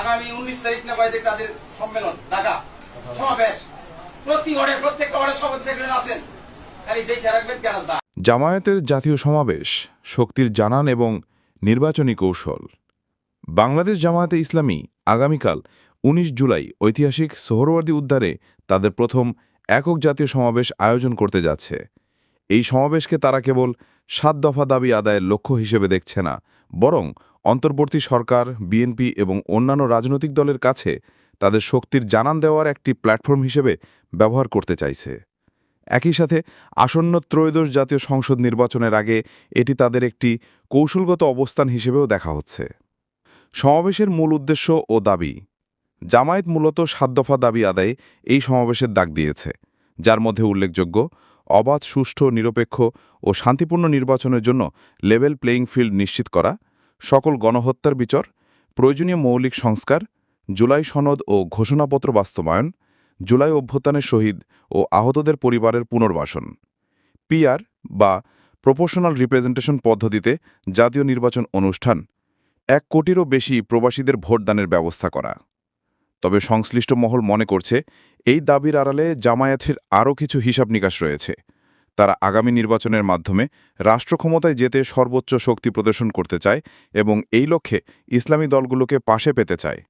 আগামী উনিশ তারিখ না বাইরে তাদের সম্মেলন, ঢাকা। সমাবেশ। প্রতি ঘরে প্রত্যেকটা ঘরে সভাপতি সেক্রেটারি আছেন। খালি দেখে রাখবেন কেন জামায়াতের জাতীয় সমাবেশ, শক্তির জানান এবং নির্বাচনী কৌশল। বাংলাদেশ জামায়াতে ইসলামী আগামীকাল ১৯ জুলাই ঐতিহাসিক সোহরওয়ার্দী উদ্যানে তাদের প্রথম একক জাতীয় সমাবেশ আয়োজন করতে যাচ্ছে। এই সমাবেশকে তারা কেবল সাত দফা দাবি আদায়ের লক্ষ্য হিসেবে দেখছে না, বরং অন্তর্বর্তী সরকার, বিএনপি এবং অন্যান্য রাজনৈতিক দলের কাছে তাদের শক্তির জানান দেওয়ার একটি প্ল্যাটফর্ম হিসেবে ব্যবহার করতে চাইছে। একই সাথে আসন্ন ত্রয়োদশ জাতীয় সংসদ নির্বাচনের আগে এটি তাদের একটি কৌশলগত অবস্থান হিসেবেও দেখা হচ্ছে। সমাবেশের মূল উদ্দেশ্য ও দাবি, জামায়াত মূলত সাত দফা দাবি আদায়ে এই সমাবেশের ডাক দিয়েছে, যার মধ্যে উল্লেখযোগ্য, অবাধ, সুষ্ঠু, নিরপেক্ষ ও শান্তিপূর্ণ নির্বাচনের জন্য লেভেল প্লেয়িং ফিল্ড নিশ্চিত করা সকল গণহত্যার বিচার, প্রয়োজনীয় মৌলিক সংস্কার, জুলাই সনদ ও ঘোষণাপত্র বাস্তবায়ন, জুলাই অভ্যুত্থানের শহীদ ও আহতদের পরিবারের পুনর্বাসন। পিআর বা প্রপোর্শনাল রিপ্রেজেন্টেশন পদ্ধতিতে জাতীয় নির্বাচন অনুষ্ঠান, এক কোটিরও বেশি প্রবাসীদের ভোটদানের ব্যবস্থা করা। তবে সংশ্লিষ্ট মহল মনে করছে, এই দাবির আড়ালে জামায়াতের আরও কিছু হিসাব নিকাশ রয়েছে। তারা আগামী নির্বাচনের মাধ্যমে রাষ্ট্র ক্ষমতায় যেতে সর্বোচ্চ শক্তি প্রদর্শন করতে চায় এবং এই লক্ষ্যে ইসলামী দলগুলোকে পাশে পেতে চায়।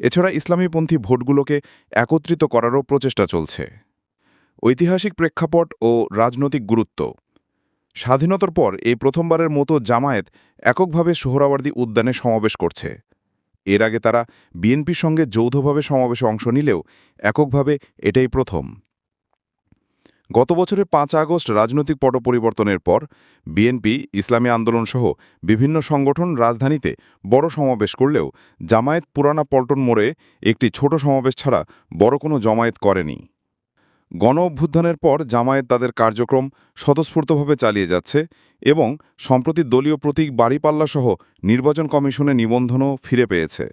এছাড়া ইসলামীপন্থী ভোটগুলোকে একত্রিত করারও প্রচেষ্টা চলছে। ঐতিহাসিক প্রেক্ষাপট ও রাজনৈতিক গুরুত্ব। স্বাধীনতার পর এই প্রথমবারের মতো জামায়াত এককভাবে সোহরাওয়ার্দী উদ্যানে সমাবেশ করছে। এর আগে তারা বিএনপির সঙ্গে যৌথভাবে সমাবেশে অংশ নিলেও এককভাবে এটাই প্রথম। গত বছরের পাঁচ আগস্ট রাজনৈতিক পট পরিবর্তনের পর বিএনপি, ইসলামী আন্দোলনসহ বিভিন্ন সংগঠন রাজধানীতে বড় সমাবেশ করলেও জামায়াত পুরানা পল্টন মোড়ে একটি ছোট সমাবেশ ছাড়া বড় কোনো জমায়েত করেনি। গণ অভ্যুত্থানের পর জামায়াত তাদের কার্যক্রম স্বতঃস্ফূর্তভাবে চালিয়ে যাচ্ছে এবং সম্প্রতি দলীয় প্রতীক বাড়িপাল্লাসহ নির্বাচন কমিশনে নিবন্ধনও ফিরে পেয়েছে।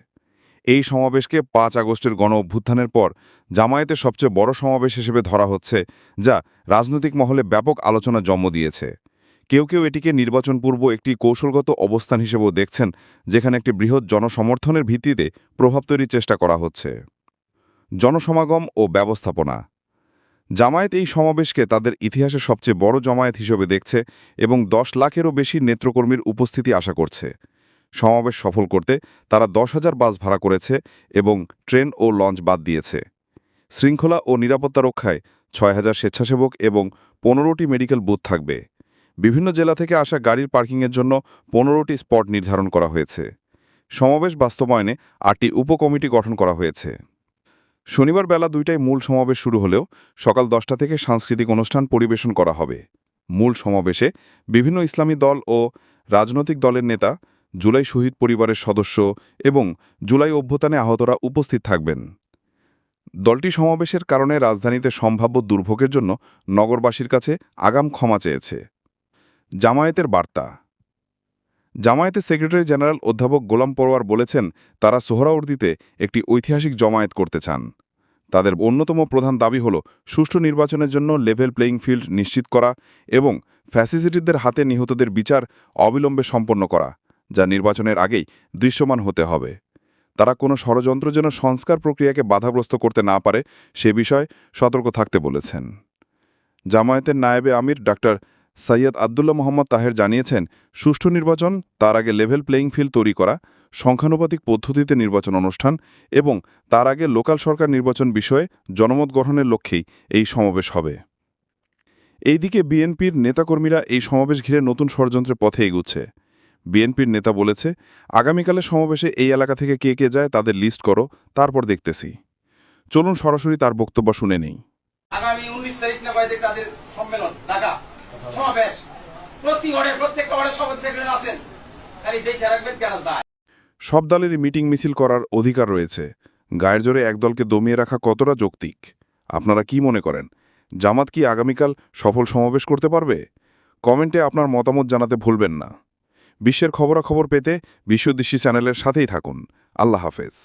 এই সমাবেশকে পাঁচ আগস্টের গণ অভ্যুত্থানের পর জামায়াতের সবচেয়ে বড় সমাবেশ হিসেবে ধরা হচ্ছে, যা রাজনৈতিক মহলে ব্যাপক আলোচনা জন্ম দিয়েছে। কেউ কেউ এটিকে নির্বাচন পূর্ব একটি কৌশলগত অবস্থান হিসেবেও দেখছেন, যেখানে একটি বৃহৎ জনসমর্থনের ভিত্তিতে প্রভাব তৈরির চেষ্টা করা হচ্ছে। জনসমাগম ও ব্যবস্থাপনা। জামায়াত এই সমাবেশকে তাদের ইতিহাসের সবচেয়ে বড় জমায়েত হিসেবে দেখছে এবং দশ লাখেরও বেশি নেত্রকর্মীর উপস্থিতি আশা করছে। সমাবেশ সফল করতে তারা দশ হাজার বাস ভাড়া করেছে এবং ট্রেন ও লঞ্চ বাদ দিয়েছে। শৃঙ্খলা ও নিরাপত্তা রক্ষায় ছয় হাজার স্বেচ্ছাসেবক এবং পনেরোটি মেডিকেল বুথ থাকবে। বিভিন্ন জেলা থেকে আসা গাড়ির পার্কিংয়ের জন্য পনেরোটি স্পট নির্ধারণ করা হয়েছে। সমাবেশ বাস্তবায়নে আটটি উপকমিটি গঠন করা হয়েছে। শনিবার বেলা দুইটায় মূল সমাবেশ শুরু হলেও সকাল দশটা থেকে সাংস্কৃতিক অনুষ্ঠান পরিবেশন করা হবে। মূল সমাবেশে বিভিন্ন ইসলামী দল ও রাজনৈতিক দলের নেতা জুলাই শহীদ পরিবারের সদস্য এবং জুলাই অভ্যুত্থানে আহতরা উপস্থিত থাকবেন। দলটি সমাবেশের কারণে রাজধানীতে সম্ভাব্য দুর্ভোগের জন্য নগরবাসীর কাছে আগাম ক্ষমা চেয়েছে। জামায়াতের বার্তা। জামায়াতের সেক্রেটারি জেনারেল অধ্যাপক গোলাম পরোয়ার বলেছেন, তারা সোহরাওয়ার্দীতে একটি ঐতিহাসিক জমায়েত করতে চান। তাদের অন্যতম প্রধান দাবি হল সুষ্ঠু নির্বাচনের জন্য লেভেল প্লেয়িং ফিল্ড নিশ্চিত করা এবং ফ্যাসিসিটিদের হাতে নিহতদের বিচার অবিলম্বে সম্পন্ন করা। যা নির্বাচনের আগেই দৃশ্যমান হতে হবে। তারা কোনো ষড়যন্ত্র যেন সংস্কার প্রক্রিয়াকে বাধাগ্রস্ত করতে না পারে সে বিষয়ে সতর্ক থাকতে বলেছেন। জামায়াতের নায়েবে আমির ডাক্তার সৈয়দ আবদুল্লাহ মোহাম্মদ তাহের জানিয়েছেন, সুষ্ঠু নির্বাচন, তার আগে লেভেল প্লেয়িং ফিল্ড তৈরি করা, সংখ্যানুপাতিক পদ্ধতিতে নির্বাচন অনুষ্ঠান এবং তার আগে লোকাল সরকার নির্বাচন বিষয়ে জনমত গঠনের লক্ষ্যেই এই সমাবেশ হবে। এইদিকে বিএনপির নেতাকর্মীরা এই সমাবেশ ঘিরে নতুন ষড়যন্ত্রের পথে এগুচ্ছে। বিএনপির নেতা বলেছে আগামীকালের সমাবেশে এই এলাকা থেকে কে কে যায় তাদের লিস্ট করো তারপর দেখতেছি। চলুন সরাসরি তার বক্তব্য শুনে নেই। আগামী উনিশ তারিখ না তাদের সম্মেলন ঢাকা। সমাবেশ। প্রতি ঘরে প্রত্যেকটা ঘরে সভাপতি সেক্রেটারি আছেন। খালি দেখে রাখবেন কেন দা সব দলেরই মিটিং মিছিল করার অধিকার রয়েছে। গায়ের জোরে এক দলকে দমিয়ে রাখা কতটা যৌক্তিক? আপনারা কি মনে করেন? জামাত কি আগামীকাল সফল সমাবেশ করতে পারবে? কমেন্টে আপনার মতামত জানাতে ভুলবেন না। বিশ্বের খবরাখবর পেতে বিশ্বদৃষ্টি চ্যানেলের সাথেই থাকুন। আল্লাহ হাফেজ।